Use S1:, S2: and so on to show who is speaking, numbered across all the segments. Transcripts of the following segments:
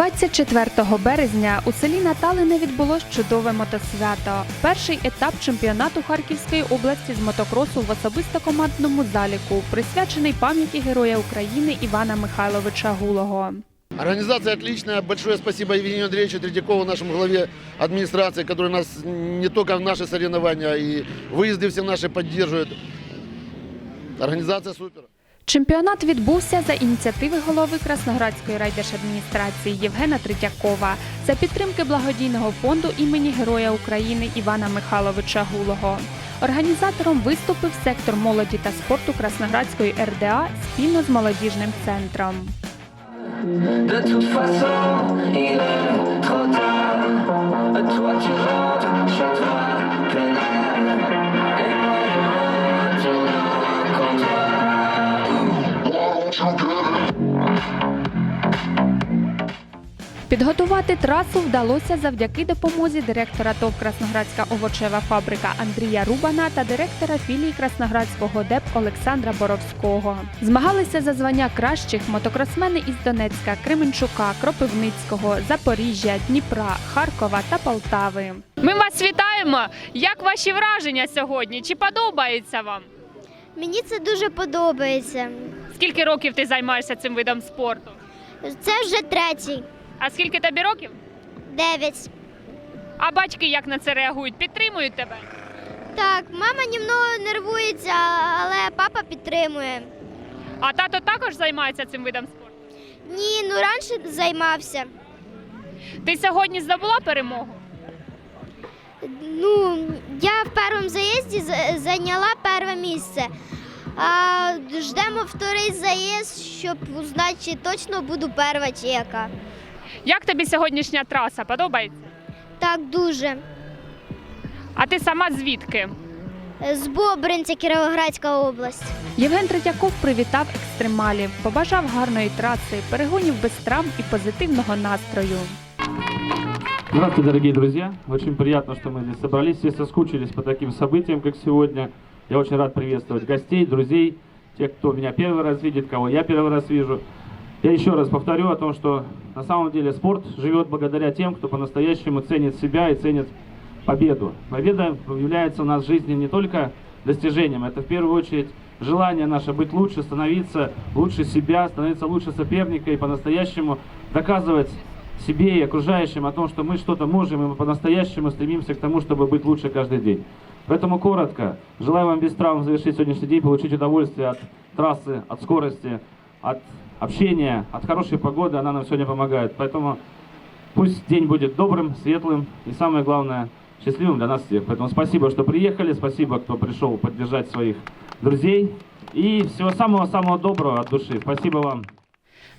S1: 24 березня у селі Наталине відбулось чудове мотосвято. Перший етап чемпіонату Харківської області з мотокросу в особисто-командному заліку, присвячений пам'яті Героя України Івана Михайловича Гулого.
S2: Организация отличная. Большое спасибо Евгению Андреевичу Третьякову, нашему главе администрации, который нас не только в наши соревнования, а и выезды все наши поддерживает. Организация супер.
S1: Чемпіонат відбувся за ініціативи голови Красноградської райдержадміністрації Євгена Третьякова за підтримки благодійного фонду імені Героя України Івана Михайловича Гулого. Організатором виступив сектор молоді та спорту Красноградської РДА спільно з молодіжним центром.
S3: De
S1: Підготувати трасу вдалося завдяки допомозі директора ТОВ Красноградська овочева фабрика Андрія Рубана та директора філії Красноградського ДЕП Олександра Боровського. Змагалися за звання кращих мотокросмени із Донецька, Кременчука, Кропивницького, Запоріжжя, Дніпра, Харкова та Полтави. Ми вас вітаємо! Як ваші враження сьогодні? Чи подобається вам?
S4: Мені це дуже подобається.
S1: Скільки років ти займаєшся цим видом спорту?
S4: Це вже третій,
S1: А скільки тобі років?
S4: дев'ять.
S1: А батьки як на це реагують? Підтримують тебе?
S4: Так, мама німного нервується, але папа підтримує.
S1: А тато також займається цим видом спорту?
S4: Ні, ну раніше займався.
S1: Ти сьогодні здобула перемогу?
S4: Ну, я в першому заїзді зайняла перше місце. А ждемо вторий заїзд, щоб узнати, чи точно буду перша чи яка.
S1: Як тобі сьогоднішня траса? Подобається?
S4: Так, дуже.
S1: А ти сама звідки?
S4: З Бобринця, Кіровоградська область.
S1: Євген Третьяков привітав екстремалів, побажав гарної траси, перегонів без травм і позитивного настрою.
S5: Здравствуйте, дорогие друзья! Очень приятно, что мы здесь собрались. Все соскучились по таким событиям, как сегодня. Я очень рад приветствовать гостей, друзей, тех, кто меня первый раз видит, кого я первый раз вижу. Я еще раз повторю о том, что на самом деле спорт живет благодаря тем, кто по-настоящему ценит себя и ценит победу. Победа является у нас в жизни не только достижением, это в первую очередь желание наше быть лучше, становиться лучше себя, становиться лучше соперника и по-настоящему доказывать себе и окружающим о том, что мы что-то можем, и мы по-настоящему стремимся к тому, чтобы быть лучше каждый день. Поэтому коротко. Желаю вам без травм завершить сегодняшний день, получить удовольствие от трассы, от скорости, от общения, от хорошей погоды. Она нам сегодня помогает. Поэтому пусть день будет добрым, светлым и самое главное, счастливым для нас всех. Поэтому спасибо, что приехали, спасибо, кто пришел поддержать своих друзей. И всего самого-самого доброго от души. Спасибо вам.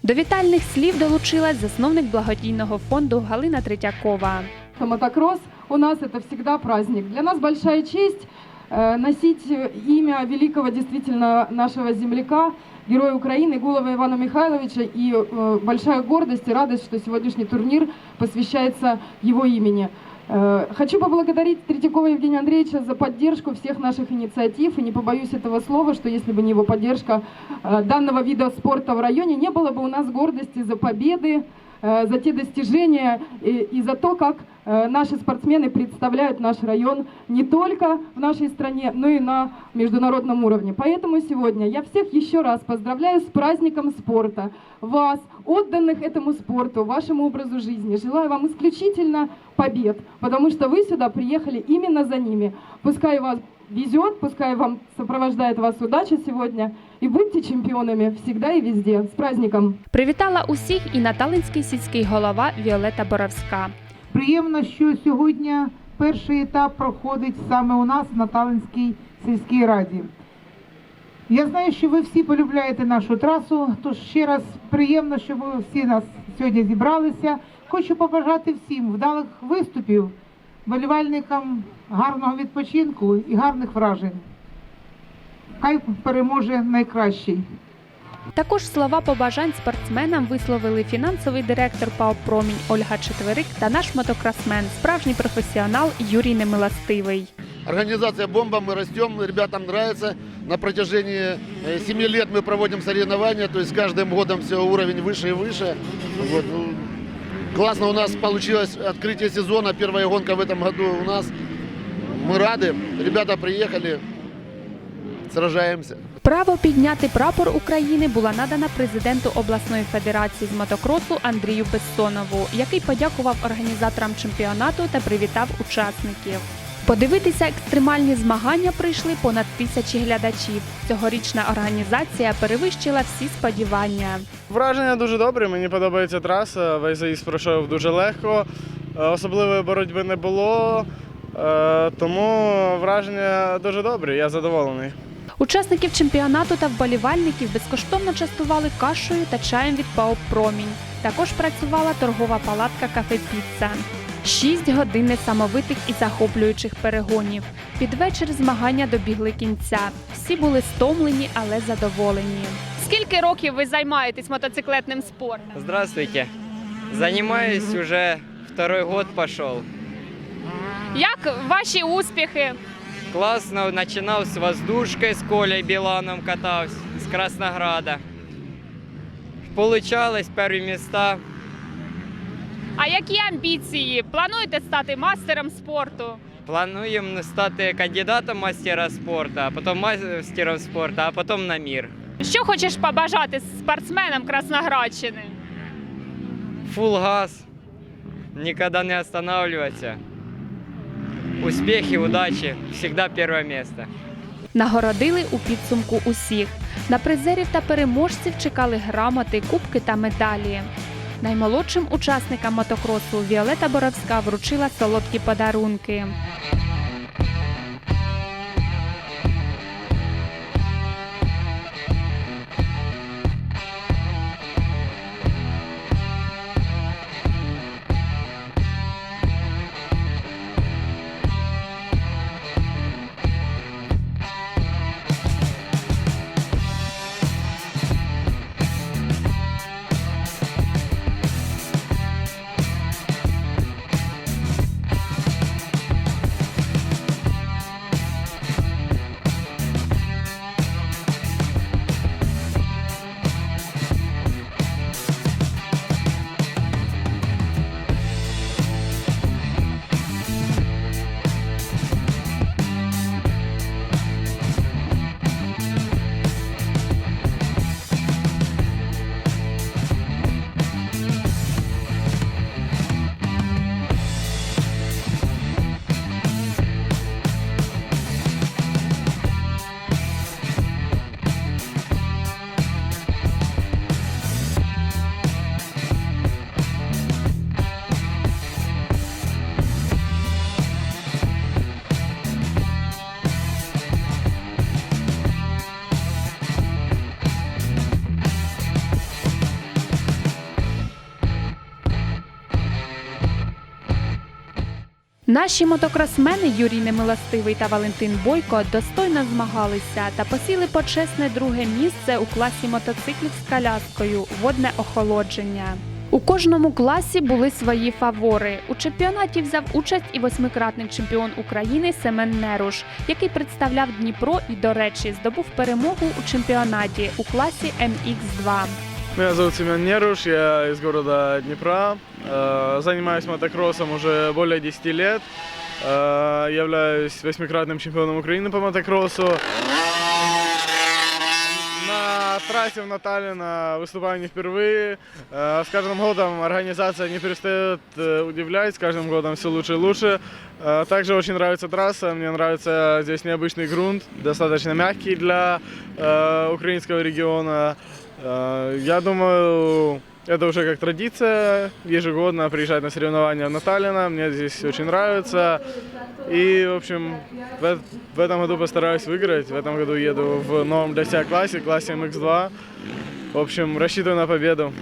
S1: До вітальних слів долучилась засновник благодійного фонду Галина Третьякова.
S6: Мотокросс у нас это всегда праздник. Для нас большая честь э, носить э, имя великого действительно нашего земляка, героя Украины Гулова Ивана Михайловича. И э, большая гордость и радость, что сегодняшний турнир посвящается его имени. Э, Хочу поблагодарить Третьякова Евгения Андреевича за поддержку всех наших инициатив. И не побоюсь этого слова, что если бы не его поддержка э, данного вида спорта в районе, не было бы у нас гордости за победы, э, за те достижения и, за то, как э, наши спортсмены представляют наш район не только в нашей стране, но и на международном уровне. Поэтому сегодня я всех еще раз поздравляю с праздником спорта. Вас, отданных этому спорту, вашему образу жизни. Желаю вам исключительно побед, потому что вы сюда приехали именно за ними. Пускай вас везет, пускай вам сопровождает вас удача сегодня. И будьте чемпионами всегда и везде. С праздником!
S1: Привітала усіх і Наталинський сільський голова Віолета Боровська.
S7: Приємно, що сьогодні перший етап проходить саме у нас в Наталинській сільській раді. Я знаю, що ви всі полюбляєте нашу трасу, тож ще раз приємно, що ви всі нас сьогодні зібралися. Хочу побажати всім вдалих виступів, болівальникам гарного відпочинку і гарних вражень. Хай переможе найкращий.
S1: Також слова побажань спортсменам висловили фінансовий директор ПАО «Промінь» Ольга Четверик та наш мотокросмен, справжній професіонал Юрій Немилостивий.
S2: Организация бомба, мы растем, ребятам нравится. На протяжении 7 лет мы проводим соревнования, то есть с каждым годом все уровень выше и выше. Вот, ну, Классно у нас получилось открытие сезона, первая гонка в этом году у нас. Мы рады, ребята приехали, сражаемся.
S1: Право підняти прапор України була надана президенту обласної федерації з мотокросу Андрію Бессонову, який подякував організаторам чемпіонату та привітав учасників. Подивитися екстремальні змагання прийшли понад тисячі глядачів. Цьогорічна організація перевищила всі сподівання.
S8: Враження дуже добре, мені подобається траса. Весь заїзд пройшов дуже легко. Е, Особливої боротьби не було, е, тому враження дуже добре, я задоволений.
S1: Учасників чемпіонату та вболівальників безкоштовно частували кашею та чаєм від ПАО Промінь. Також працювала торгова палатка кафе Піца. Шість годин несамовитих і захоплюючих перегонів. Під вечір змагання добігли кінця. Всі були стомлені, але задоволені. Скільки років ви займаєтесь мотоциклетним спортом?
S9: Здравствуйте. Занимаюсь уже второй год пошел.
S1: Як ваші успіхи?
S9: Классно начинал с воздушкой, с Колей Биланом катался, с Краснограда. Получалось первые места.
S1: А які амбіції? Плануєте стати мастером спорту?
S9: Плануем стати кандидатом мастера спорту, а потом мастером спорту, а потом на мир.
S1: Що хочеш побажати спортсменам Красноградщини?
S9: Фул газ. Никогда не останавливаться. Успехи, удачі, завжди перше місце.
S1: Нагородили у підсумку усіх. На призерів та переможців чекали грамоти, кубки та медалі. Наймолодшим учасникам мотокросу Віолета Боровська вручила солодкі подарунки. Наші мотокросмени Юрій Немилостивий та Валентин Бойко достойно змагалися та посіли почесне друге місце у класі мотоциклів з коляскою водне охолодження. У кожному класі були свої фавори. У чемпіонаті взяв участь і восьмикратний чемпіон України Семен Неруш, який представляв Дніпро і, до речі, здобув перемогу у чемпіонаті у класі MX2.
S8: Меня зовут Семен Неруш, я из города Днепра. Э, Занимаюсь мотокроссом уже более 10 лет. Э, Являюсь восьмикратным чемпионом Украины по мотокроссу. На трассе в Наталина выступаю не впервые. Э, С каждым годом организация не перестает э, удивлять, с каждым годом все лучше и лучше. Э, Также очень нравится трасса, мне нравится здесь необычный грунт, достаточно мягкий для э, украинского региона. Э, Я думаю, это уже как традиция, ежегодно приезжать на соревнования в Наталино, мне здесь очень нравится. И, в общем, в, в этом году постараюсь выиграть. В этом году еду в новом для себя классе, классе MX2. В общем, рассчитываю на победу.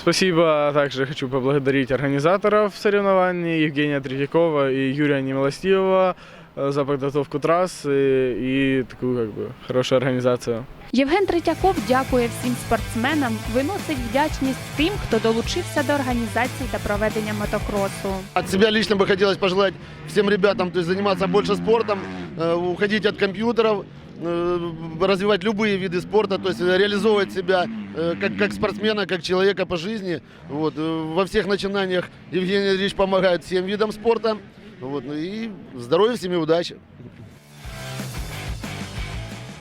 S8: Спасибо, также хочу поблагодарить организаторов соревнований Евгения Третьякова и Юрия Немилостивого. э, за подготовку трасс и, и такую как бы хорошую организацию.
S1: Євген Третьяков дякує всім спортсменам, виносить вдячність тим, хто долучився до організації та проведення мотокросу.
S2: От себя лично бы хотелось пожелать всем ребятам, то есть заниматься больше спортом, э, уходить от компьютеров, э, развивать любые виды спорта, то есть реализовывать себя э, как, как спортсмена, как человека по жизни. Вот. э, Во всех начинаниях Евгений Андреевич помогает всем видам спорта. Вот. ну И здоровья всем и удачи.